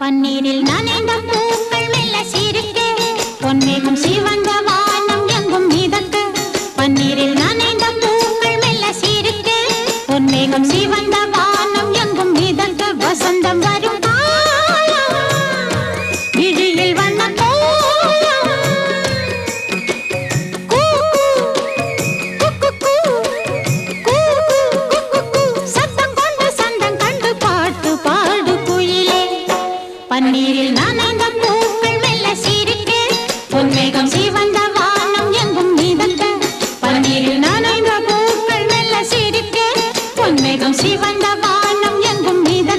பன்னீரில் நனைந்த பூக்கள் மெல்ல சிரிக்க பொன்மேகம் சிவந்த வானம் எங்கும் மிதக்க பன்னீரில் நனைந்த பூக்கள் மெல்ல சிரிக்க பொன்மேகம் சிவந்த வானம் எங்கும் மிதக்க பன்னீரில் நனைந்த பூக்கள் மெல்ல சிரிக்க பொன்மேகம் சிவந்த வானம் எங்கும் மிதக்க பன்னீரில் நனைந்த பூக்கள் மெல்ல சிரிக்க பொன்மேகம் சிவந்த வானம் எங்கும் மிதக்க